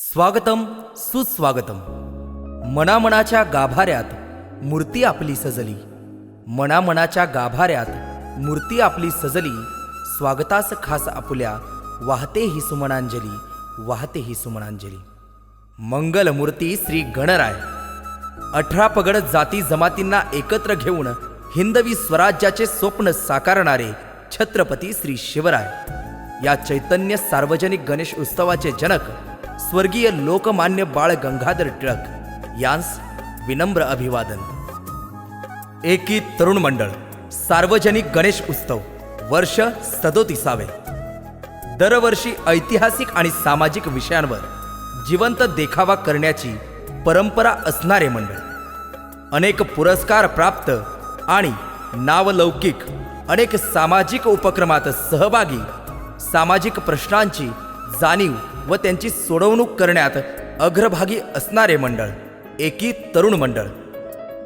स्वागतम सुस्वागतम. मनामनाच्या गाभाऱ्यात मूर्ती आपली सजली. मनामनाच्या गाभाऱ्यात मूर्ती आपली सजली. स्वागतास खास आपुल्या वाहते ही सुमनांजली वाहते ही सुमनांजली. मंगलमूर्ती श्री गणराय. अठरा पगड जाती जमातींना एकत्र घेऊन हिंदवी स्वराज्याचे स्वप्न साकारणारे छत्रपती श्री शिवराय. या चैतन्य सार्वजनिक गणेश उत्सवाचे जनक स्वर्गीय लोकमान्य बाळ गंगाधर टिळक यांस विनम्र अभिवादन. एकी तरुण मंडळ सार्वजनिक गणेश उत्सव वर्ष सदोतीसावे. दरवर्षी ऐतिहासिक आणि सामाजिक विषयांवर जिवंत देखावा करण्याची परंपरा असणारे मंडळ. अनेक पुरस्कार प्राप्त आणि नावलौकिक अनेक सामाजिक उपक्रमात सहभागी सामाजिक प्रश्नांची जाणीव व त्यांची सोडवणूक करण्यात अग्रभागी असणारे मंडळ एकी तरुण मंडळ.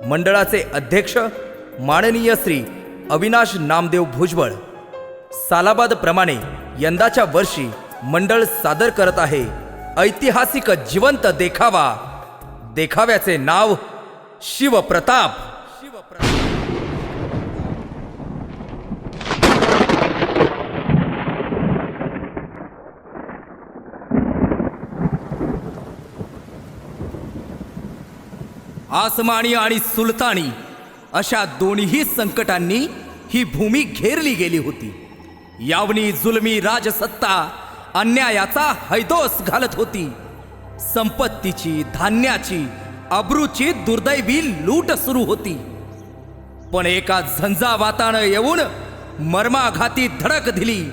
मंडळाचे अध्यक्ष माननीय श्री अविनाश नामदेव भुजबळ. सालाबादप्रमाणे यंदाच्या वर्षी मंडळ सादर करत आहे ऐतिहासिक जिवंत देखावा. देखाव्याचे नाव शिवप्रताप. आसमानी आणि सुलतानी अशा दोन्ही संकटांनी ही भूमी घेरली गेली होती. यावनी जुलमी राजसत्ता अन्यायाचा हैदोस घालत होती. संपत्तीची धान्याची अब्रूची दुर्दैवी लूट सुरू होती. पण एका झंझावातानं येऊन मर्माघाती धडक दिली.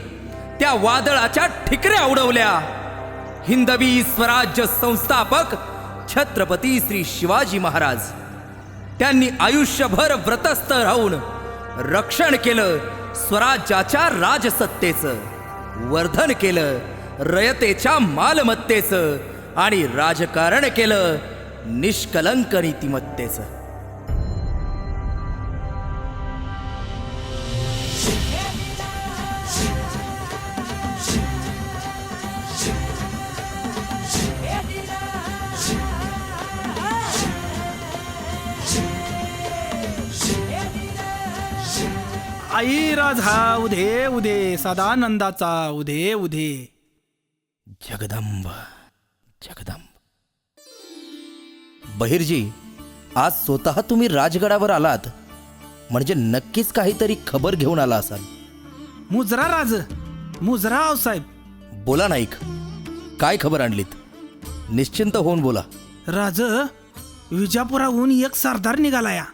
त्या वादळाच्या ठिकऱ्या उडवल्या. हिंदवी स्वराज्य संस्थापक छत्रपती श्री शिवाजी महाराज. त्यांनी आयुष्यभर व्रतस्थ राहून रक्षण केलं स्वराज्याच्या राजसत्तेचं वर्धन केलं रयतेच्या मालमत्तेचं आणि राजकारण केलं निष्कलंक नीतिमत्तेचं. आई राजा उधे उधे सदानंदाचा उधे उधे. जगदंब जगदंब. बहिरजी आज स्वतः तुम्ही राजगडावर आलात. म्हणजे नक्कीच काहीतरी खबर घेऊन आला असाल. मुजरा राज मुजरा आऊसाहेब बोला नाईक काय खबर आणलीत? निश्चिंत होऊन बोला. राज विजापुराहून एक सरदार निघालाया.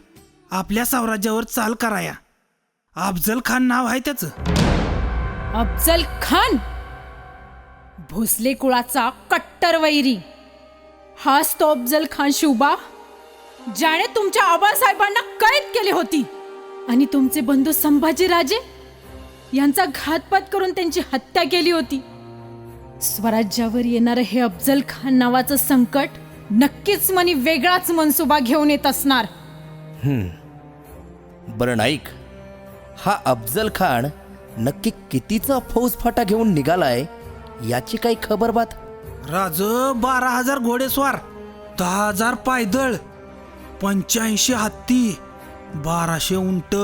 आपल्या साम्राज्यावर चाल कराया. अफजल खान नाव आहे त्याचं. अफजल खान? भोसले कुळाचा कट्टर वैरी. हाच तो अफजल खान शिवबा ज्याने तुमच्या आबासाहेबांना कैद केली होती. आणि तुमचे बंधू संभाजी राजे यांचा घातपात करून त्यांची हत्या केली होती. स्वराज्यावर येणारं हे अफजल खान नावाचं संकट नक्कीच मनी वेगळाच मनसुबा घेऊन येत असणार. बरं नाईक हा अफजल खान नक्की कितीचा फौजफाटा घेऊन निघालाय याची काही खबर बात? राज बारा हजार घोडेस्वार दहा हजार पायदळ पंच्याऐंशी हत्ती बाराशे उंट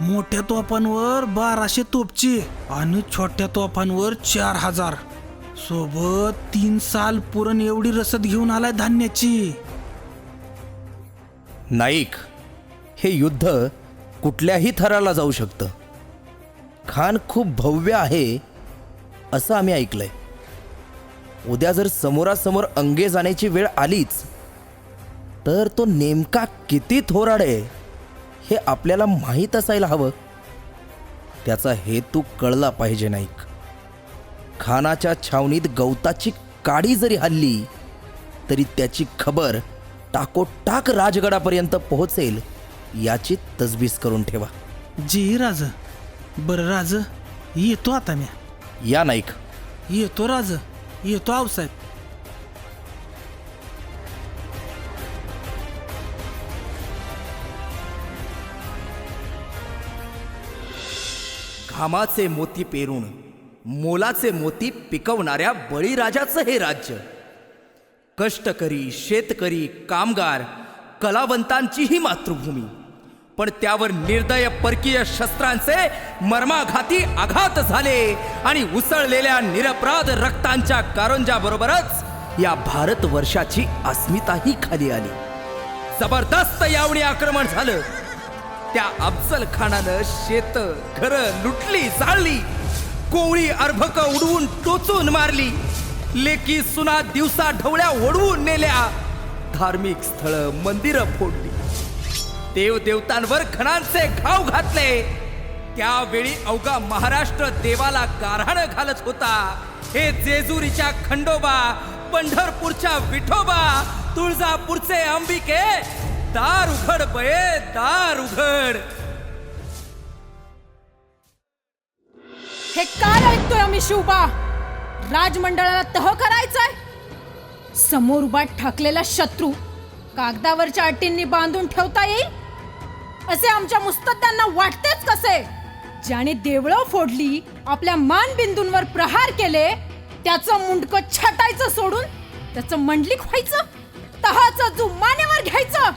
मोठ्या तोफांवर बाराशे तोपची आणि छोट्या तोफांवर चार हजार. सोबत तीन साल पुरण एवढी रसद घेऊन आलाय धान्याची. नाईक हे युद्ध कुठल्याही थराला जाऊ शकतं. खान खूप भव्य आहे असं आम्ही ऐकलंय. उद्या जर समोरासमोर अंगे जाण्याची वेळ आलीच तर तो नेमका किती थोराड आहे हे आपल्याला माहीत असायला हवं. त्याचा हेतू कळला पाहिजे नाईक. खानाच्या छावणीत गवताची काडी जरी हल्ली तरी त्याची खबर टाकोटाक राजगडापर्यंत पोहोचेल. याची तजबीज करून ठेवा. जी राज बरं राज येतो आता मी. या नाईक. येतो राज येतो आऊसाहेब. घामाचे मोती पेरून मोलाचे मोती पिकवणाऱ्या बळीराजाचं हे राज्य. कष्टकरी शेतकरी कामगार कलावंतांचीही मातृभूमी. पण त्यावर निर्दय परकीय शस्त्रांचे मर्माघाती आघात झाले आणि उसळलेल्या निरपराध रक्तांच्या कारंजाबरोबरच या भारतवर्षाची अस्मिताही खाली आली. जबरदस्त यावणी आक्रमण झालं. त्या अफजल खानानं शेत घर लुटली जाळली. कोवळी अर्भक उडवून टोचून मारली. लेकी सुना दिवसा ढवळ्या ओढवून नेल्या. धार्मिक स्थळ मंदिरं फोडली. देव देवतांवर खणांचे घाव घातले. त्यावेळी अवघा महाराष्ट्र देवाला गारहाण घालत होता. हे जेजुरीच्या खंडोबा पंढरपूरच्या विठोबा तुळजापूरचे अंबिके दार उघड बये दार उघड हे काय ऐकतोय आम्ही शिवबा? राजमंडळाला तह करायचंय? समोर उभा ठाकलेला शत्रू कागदावरच्या अटींनी बांधून ठेवता येईल? असे आमच्या मुस्तद्दांना वाटतेच कसे? ज्याने देवळं फोडली आपल्या मानबिंदूंवर प्रहार केले त्याचं मुंडक छटायचं सोडून त्याचं मंडलिक व्हायचं तहाचं जू मानेवर घ्यायचं.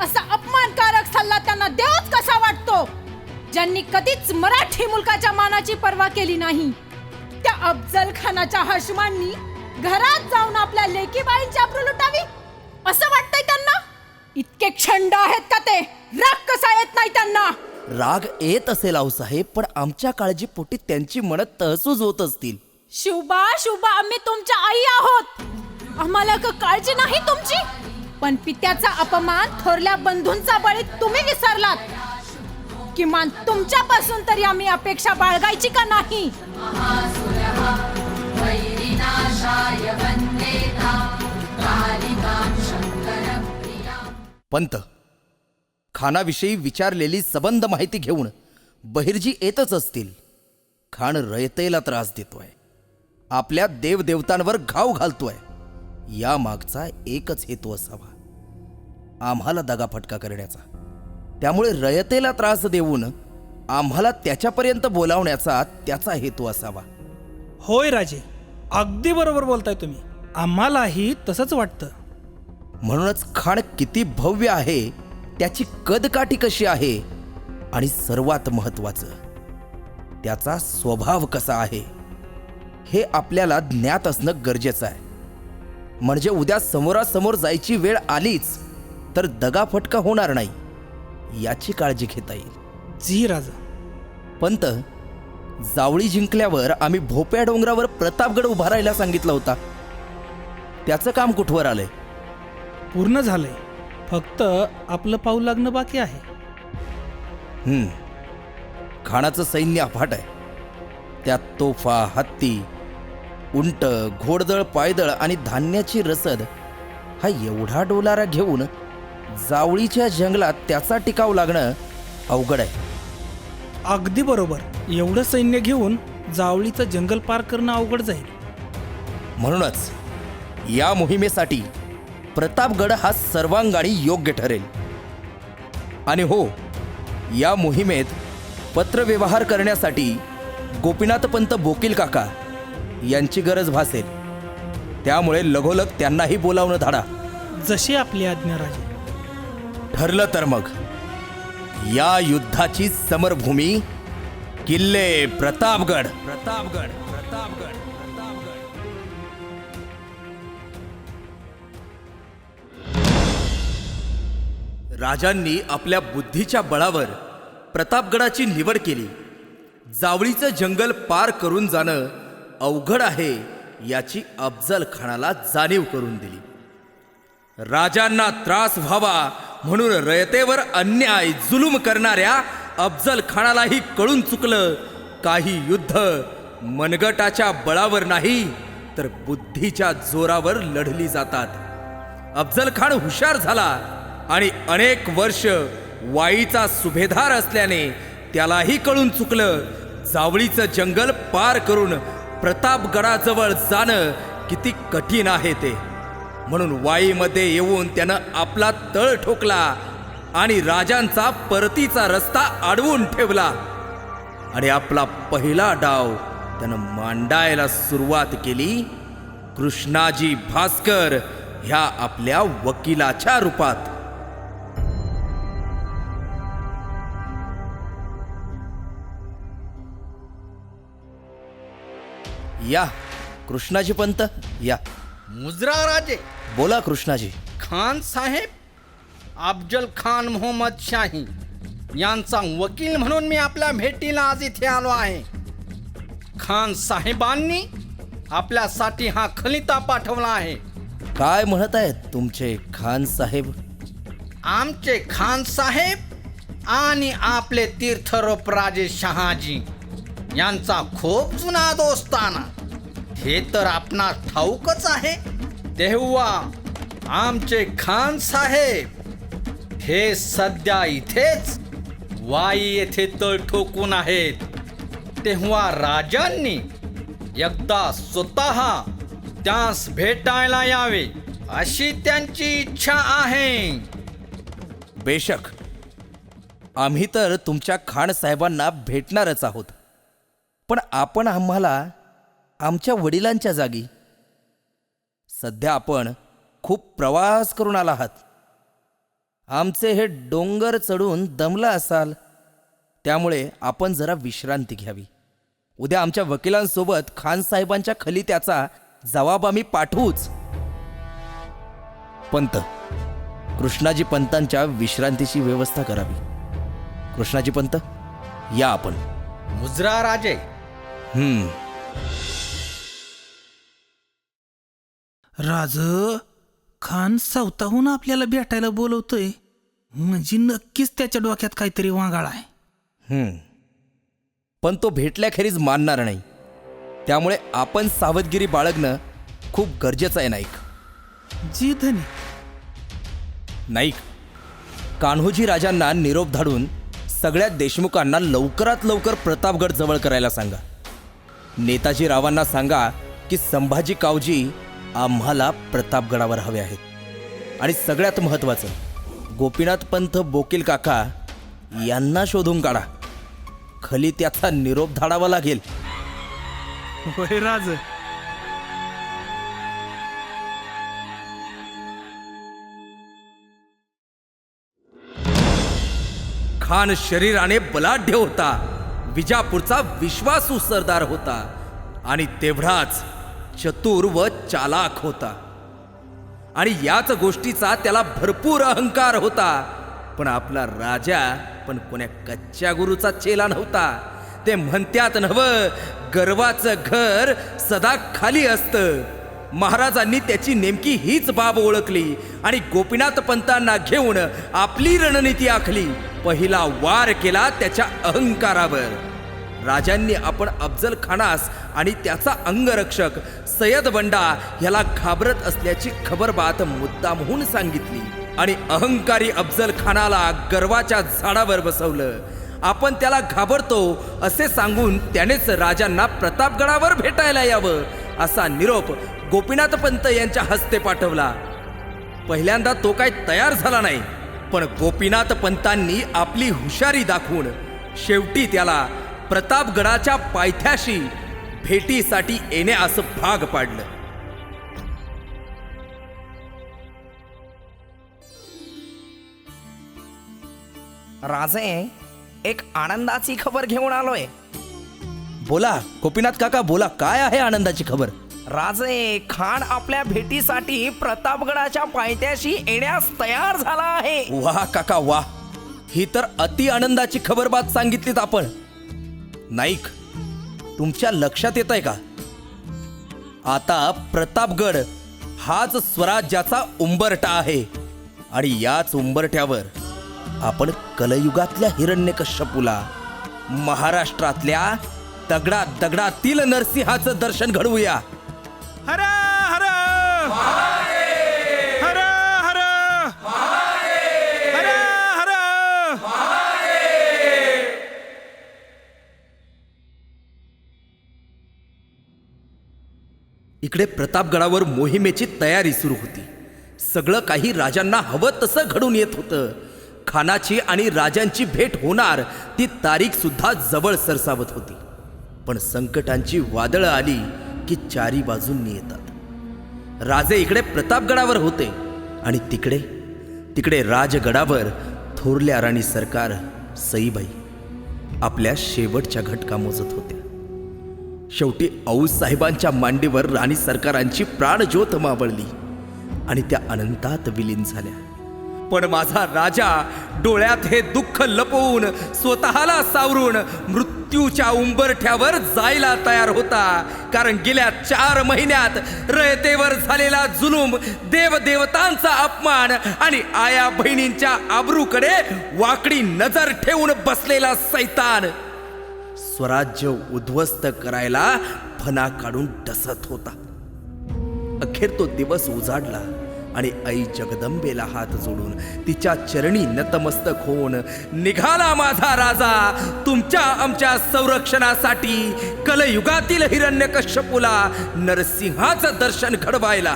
असा अपमानकारक सल्ला त्यांना देवच कसा वाटतो? ज्यांनी कधीच मराठी मुलकाच्या मानाची पर्वा केली नाही. त्या अफजल खानाच्या हशमांनी घरात जाऊन आपल्या लेकीबाईंची अब्रू लुटावी? असं वाटतंय इतके क्षंड आहेत का ते? राग कसा येत नाही त्यांना? राग येत असेल आऊसाहेब पण आमच्या काळजीपोटी त्यांची मन तहसूज होत असतील. शिवबा शिवबा आम्ही तुमच्या आई आहोत. आम्हाला क काळजी नाही तुमची? पण पित्याचा अपमान थोरल्या बंधूंचा बळी तुम्ही विसरलात. किमान तुमच्यापासून तरी आम्ही अपेक्षा बाळगायची का नाही? पंत. खानाविषयी विचारलेली सबंध माहिती घेऊन बहिर्जी येतच असतील. खाण रयतेला त्रास देतोय. आपल्या देवदेवतांवर घाव घालतोय. या मागचा एकच हेतू असावा. आम्हाला दगाफटका करण्याचा. त्यामुळे रयतेला त्रास देऊन आम्हाला त्याच्यापर्यंत बोलावण्याचा त्याचा हेतू असावा. होय राजे अगदी बरोबर बोलताय तुम्ही. आम्हालाही तसंच वाटतं. म्हणूनच खाण किती भव्य आहे त्याची कदकाठी कशी आहे आणि सर्वात महत्वाचं त्याचा स्वभाव कसा आहे हे आपल्याला ज्ञात असणं गरजेचं आहे. म्हणजे उद्या समोरासमोर जायची वेळ आलीच तर दगाफटका होणार नाही याची काळजी घेता येईल. जी राजा. पंत जावळी जिंकल्यावर आम्ही भोप्या डोंगरावर प्रतापगड उभारायला सांगितला होता. त्याचं काम कुठवर आलंय? पूर्ण झालंय. फक्त आपलं पाऊल लागणं बाकी आहे. हम्म. खानाचं सैन्य अफाट आहे. त्यात तोफा हत्ती उंट घोडदळ पायदळ आणि धान्याची रसद हा एवढा डोलारा घेऊन जावळीच्या जंगलात त्याचा टिकाव लागणं अवघड आहे. अगदी बरोबर. एवढं सैन्य घेऊन जावळीचं जंगल पार करणं अवघड जाईल. म्हणूनच या मोहिमेसाठी प्रतापगड हा सर्वांगाणी योग्य ठरेल. आणि हो या मोहिमेत पत्रव्यवहार करण्यासाठी गोपीनाथपंत बोकील काका यांची गरज भासेल. त्यामुळे लगोलग त्यांनाही बोलावणं धाडा. जशी आपली आज्ञा राजे. ठरलं तर मग. या युद्धाची समरभूमी किल्ले प्रतापगड प्रतापगड. प्रतापगड. राजांनी आपल्या बुद्धीच्या बळावर प्रतापगडाची निवड केली. जावळीचं जंगल पार करून जाणं अवघड आहे याची अफजल खानाला जाणीव करून दिली. राजांना त्रास व्हावा म्हणून रयतेवर अन्याय जुलूम करणाऱ्या अफजल खानालाही कळून चुकलं काही युद्ध मनगटाच्या बळावर नाही तर बुद्धीच्या जोरावर लढली जातात. अफजल खान हुशार झाला आणि अनेक वर्ष वाईचा सुभेदार असल्याने त्यालाही कळून चुकलं. जावळीचं जंगल पार करून प्रतापगडाजवळ जाणं किती कठीण आहे ते. म्हणून वाईमध्ये येऊन त्यानं आपला तळ ठोकला आणि राजांचा परतीचा रस्ता अडवून ठेवला. आणि आपला पहिला डाव त्यानं मांडायला सुरुवात केली. कृष्णाजी भास्कर ह्या आपल्या वकिलाच्या रूपात. या. कृष्णाजी पंत या. मुजरा राजे. बोला कृष्णाजी. खान साहेब अफजल खान मोहम्मद शाही यांचा वकील म्हणून मी आपल्या भेटीला आज इथे आलो आहे. खान साहेबांनी आपल्यासाठी हा खलिता पाठवला आहे. काय म्हणत आहेत तुमचे खान साहेब? आमचे खान साहेब आणि आपले तीर्थरूप राजे शहाजी. यांचा खूप जुना दोस्ताना हे तर आपणास ठाऊकच आहे. तेव्हा आमचे खान साहेब हे सध्या इथेच वाई येथे तळ ठोकून आहेत. तेव्हा राजांनी एकदा स्वतः त्यास भेटायला यावे अशी त्यांची इच्छा आहे. बेशक. आम्ही तर तुमच्या खान साहेबांना भेटणारच आहोत. पण आपण आम्हाला आमच्या वडिलांच्या जागी सध्या आपण खूप प्रवास करून आला आहात. आमचे हे डोंगर चढून दमला असाल त्यामुळे आपण जरा विश्रांती घ्यावी. उद्या आमच्या वकिलांसोबत खान साहेबांच्या खलित्याचा जबाब आम्ही पाठवूच. पंत कृष्णाजी पंतांच्या विश्रांतीची व्यवस्था करावी. कृष्णाजी पंत या आपण. मुजरा राजे. हम्म. राज खान सावताहून आपल्याला भेटायला बोलवतोय. म्हणजे नक्कीच त्याच्या डोक्यात काहीतरी वांगाळ आहे. हम्म. पण तो भेटल्याखेरीज मानणार नाही. त्यामुळे आपण सावधगिरी बाळगणं खूप गरजेचं आहे नाईक. जी धनी. नाईक कान्होजी राजांना निरोप धाडून सगळ्या देशमुखांना लवकरात लवकर प्रतापगड जवळ करायला सांगा. नेताजी रावांना सांगा की संभाजी कावजी आम्हाला प्रतापगडावर हवे आहेत. आणि सगळ्यात महत्त्वाचं गोपीनाथ पंत बोकील काका यांना शोधून काढा. खली त्याचा निरोप धाडावा लागेल. राज. खान शरीराने बलाढ्य होता. विजापूरचा विश्वासू सरदार होता आणि तेवढाच चतुर व चालाक होता. आणि याच गोष्टीचा त्याला भरपूर अहंकार होता. पण आपला राजा पण कोण्या कच्च्या गुरुचा चेला नव्हता. ते म्हणत्यात नव गर्वाचं घर सदा खाली असतं. महाराजांनी त्याची नेमकी हीच बाब ओळखली आणि गोपीनाथ पंतांना घेऊन आपली रणनीती आखली. पहिला वार केला त्याच्या अहंकारावर. राजांनी आपण अफजल खानास आणि त्याचा अंगरक्षक सय्यद बंडा ह्याला घाबरत असल्याची खबरबात मुद्दामहून सांगितली. आणि अहंकारी अफजल खानाला गर्वाच्या झाडावर बसवलं. आपण त्याला घाबरतो असे सांगून त्यानेच राजांना प्रतापगडावर भेटायला यावं असा निरोप गोपीनाथ पंत यांच्या हस्ते पाठवला. पहिल्यांदा तो काय तयार झाला नाही. पण गोपीनाथ पंतांनी आपली हुशारी दाखवून शेवटी त्याला प्रतापगडाच्या पायथ्याशी भेटीसाठी येण्यास भाग पाडलं. राजे एक आनंदाची खबर घेऊन आलोय. बोला गोपीनाथ काका बोला काय आहे आनंदाची खबर? राजे खान आपल्या भेटीसाठी प्रतापगडाच्या पायथ्याशी येण्यास तयार झाला आहे. वा काका वा ही तर अति आनंदाची खबरबात सांगितलीत आपण. नाईक तुमच्या लक्षात येत आहे का? आता प्रतापगड हाच स्वराज्याचा उंबरटा आहे. आणि याच उंबरट्यावर आपण कलयुगातल्या हिरण्यकश्यपूला महाराष्ट्रातल्या दगडा दगडातील नरसिंहाचं दर्शन घडवूया. हर हर। हर हर। हर हर। इकडे प्रतापगडावर मोहिमेची तयारी सुरू होती. सगळं काही राजांना हवं तसं घडून येत होतं. खानाची आणि राजांची भेट होणार ती तारीख सुद्धा जवळ सरसावत होती. पण संकटांची वादळं आली नक्की चारी बाजूंनी येतात. राजे इकडे प्रतापगडावर होते आणि तिकडे तिकडे राजगडावर थोरल्या राणी सरकार सईबाई आपल्या शेवटच्या घटका मोजत होत्या शेवटी साहेबांच्या मांडीवर राणी सरकारांची प्राणज्योत मावळली आणि त्या अनंतात विलीन झाल्या. पण माझा राजा डोळ्यात हे दुःख लपवून स्वतःला सावरून मृत्यूच्या उंबरठ्यावर जायला तयार होता. कारण गेल्या चार महिन्यात रयतेवर झालेला जुलूम देवदेवतांचा अपमान आणि आया बहिणींच्या आबरूकडे वाकडी नजर ठेवून बसलेला सैतान. स्वराज्य उद्ध्वस्त करायला फना काढून डसत होता. अखेर तो दिवस उजाडला. आणि आई जगदंबेला हात जोडून तिच्या चरणी नतमस्तक होऊन निघाला माझा राजा. तुमच्या आमच्या संरक्षणासाठी कलयुगातील हिरण्यकश्यपूला नरसिंहाचं दर्शन घडवायला.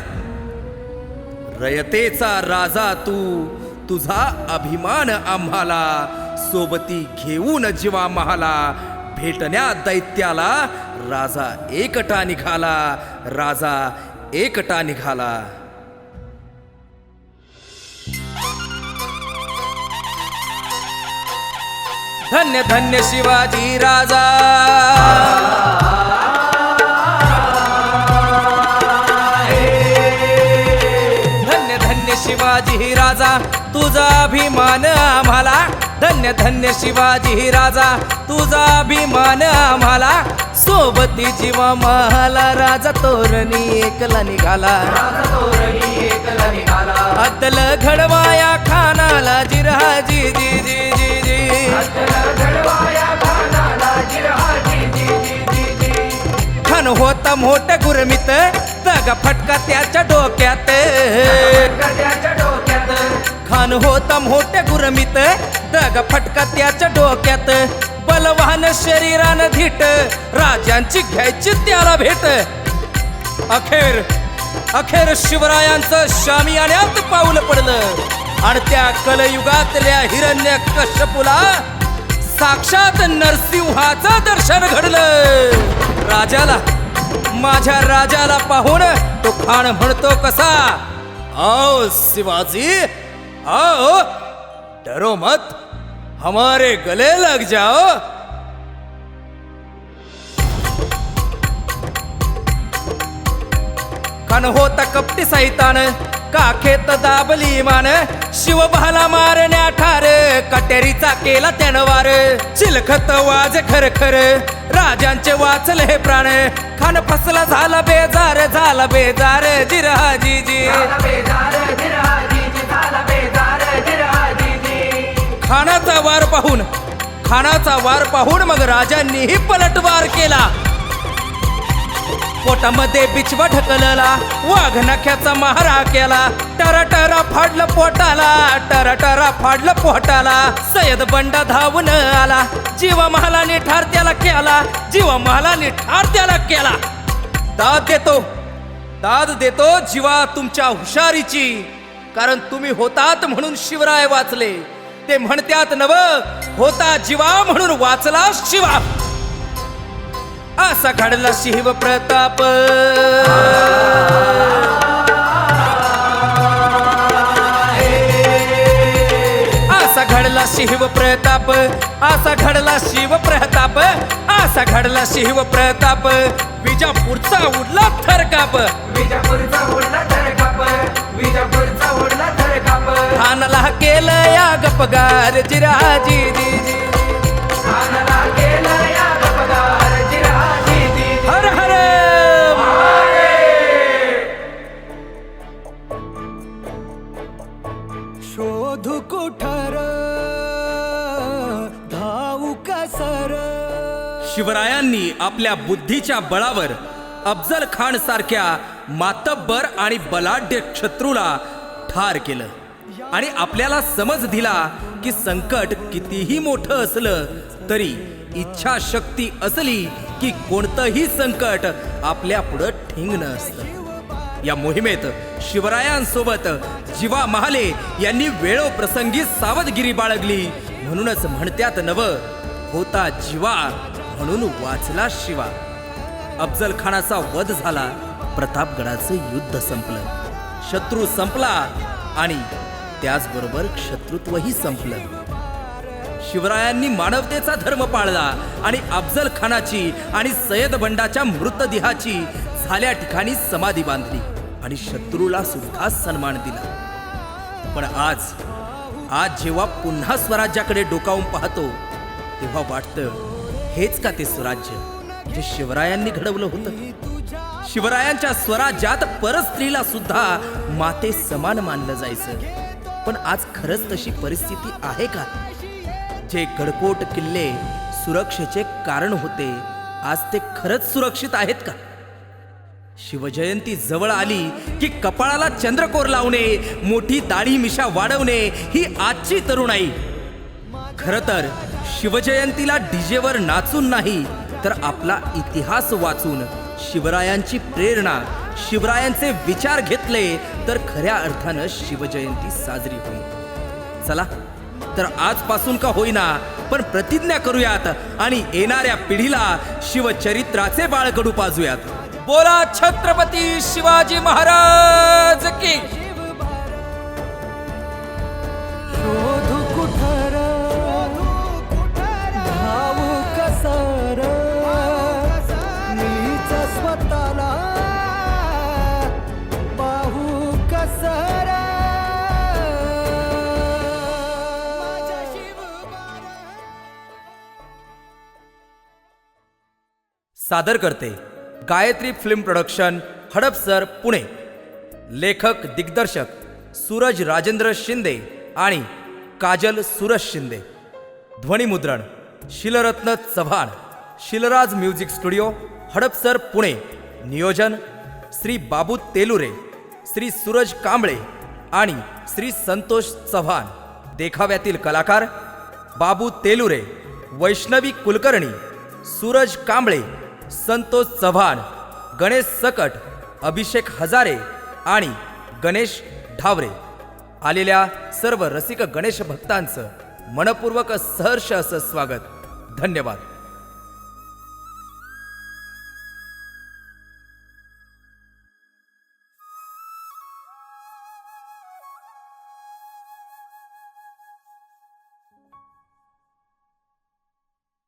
रयतेचा राजा तू तुझा अभिमान आम्हाला. सोबती घेऊन जीवा महाला. भेटण्या दैत्याला राजा एकटा निघाला. राजा एकटा निघाला. धन्य धन्य शिवाजी राजा. धन्य धन्य शिवाजी राजा तुझा अभिमान आम्हाला. धन्य धन्य शिवाजी राजा तुझा अभिमान आम्हाला. सोबती जीवा महाला राजा तोरणी एकला निघाला. अद्दल घडवाया खानाला जिरहाजी जी जी जी जी खन होता मोठ गुरमित दगा फटका त्याच्या डोक्यात. खान होता मोठ गुरमित दगा फटका त्याच्या डोक्यात. बलवान शरीरानं धीट राजांची घ्यायची त्याला भेट. अखेर अखेर शिवरायांचं शामियान्यात पाऊल पडलं. आणि त्या कलयुगातल्या हिरण्य कश्यपूला साक्षात नरसिंहाचं दर्शन घडलं. राजाला माझ्या राजाला पाहून तो खाण म्हणतो कसा? आओ शिवाजी आओ डरो मत हमारे गले लग जाओ. कन होता कपटी साहितान काखेत दाबली मान? शिवभाला मारण्या ठार कटेरीचा केला त्यानं वार चिलखत वाज खर खर राजांचे वाचले हे प्राण. खान फसला झाला बेजार झाला बेजार जिराजी जी खानाचा वार पाहून खानाचा वार पाहून मग राजांनीही पलटवार केला. पोटामध्ये बिचवा ढकलला वाघ नख्याचा महारा केला. टराटरा फाडलं पोटाला टराटरा फाडलं पोटाला. सयद बंडा धावून आला जीवा महालाने ठार त्याला केला जीवा महालाने ठार त्याला केला. दाद देतो दाद देतो जीवा तुमच्या हुशारीची कारण तुम्ही होतात म्हणून शिवराय वाचले. ते म्हणत्यात नव होता जीवा म्हणून वाचला शिवा. असा घडला शिव प्रताप. असा घडला शिव प्रताप असा घडला शिव प्रताप असा घडला शिव प्रताप. विजापूरचा उडला थरकाप. विजापूरचा उडला थरकाप विजापूरचा उडला थरकाप. खानला केलं या गपगार जिराजी शिवरायांनी आपल्या बुद्धीच्या बळावर अफजल खान सारख्या मातब्बर आणि बलाढ्य शत्रूला ठार केलं. आणि आपल्याला समज दिला की संकट कितीही मोठं असलं तरी इच्छाशक्ती असली की कोणतंही संकट आपल्या पुढं ठिंगणं असतं. या मोहिमेत शिवरायांसोबत जीवा महाले यांनी वेळोप्रसंगी सावधगिरी बाळगली म्हणूनच म्हणत्यात नव होता जीवा. म्हणून वाचला शिवा. अफजल खानाचा वध झाला प्रतापगडाचं युद्ध संपलं. शत्रू संपला आणि त्याचबरोबर शत्रुत्वही संपलं. शिवरायांनी मानवतेचा धर्म पाळला आणि अफजल खानाची आणि सय्यद बंडाच्या मृतदेहाची झाल्या ठिकाणी समाधी बांधली आणि शत्रूला सुद्धा सन्मान दिला. पण आज आज जेव्हा पुन्हा स्वराज्याकडे डोकावून पाहतो तेव्हा वाटतं हेच का ते स्वराज्य? जे शिवरायांनी घडवलं होतं. शिवरायांच्या स्वराज्यात परस्त्रीला सुद्धा माते समान मानलं जायचं. पण आज खरंच तशी परिस्थिती आहे का? जे गडकोट किल्ले सुरक्षेचे कारण होते आज ते खरंच सुरक्षित आहेत का? शिवजयंती जवळ आली की कपाळाला चंद्रकोर लावणे मोठी दाढी मिशा वाढवणे ही आजची तरुणाई. खर तर शिवजयंतीला डीजेवर नाचून नाही तर आपला इतिहास वाचून शिवरायांची प्रेरणा शिवरायांचे विचार घेतले तर खऱ्या अर्थानं शिवजयंती साजरी होईल. चला तर आजपासून का होईना पण प्रतिज्ञा करूयात आणि येणाऱ्या पिढीला शिवचरित्राचे बाळकडू पाजूयात. बोला छत्रपती शिवाजी महाराज की सादर करते. Gayatri film production Hadapsar Pune. लेखक दिग्दर्शक सूरज राजेंद्र शिंदे आणि काजल सुरज शिंदे. ध्वनिमुद्रण Shilratna Chavan. Shilraj music studio Hadapsar Pune. नियोजन श्री बाबू तेलुरे श्री सूरज कांबळे आणि श्री संतोष चव्हाण. देखाव्यातील कलाकार बाबू तेलुरे. वैष्णवी कुलकर्णी सूरज कांबळे. संतोष चव्हाण गणेश सकट अभिषेक हजारे आणि गणेश ढावरे. आलेल्या सर्व रसिक गणेश भक्तांचं मनपूर्वक सहर्ष असं स्वागत. धन्यवाद.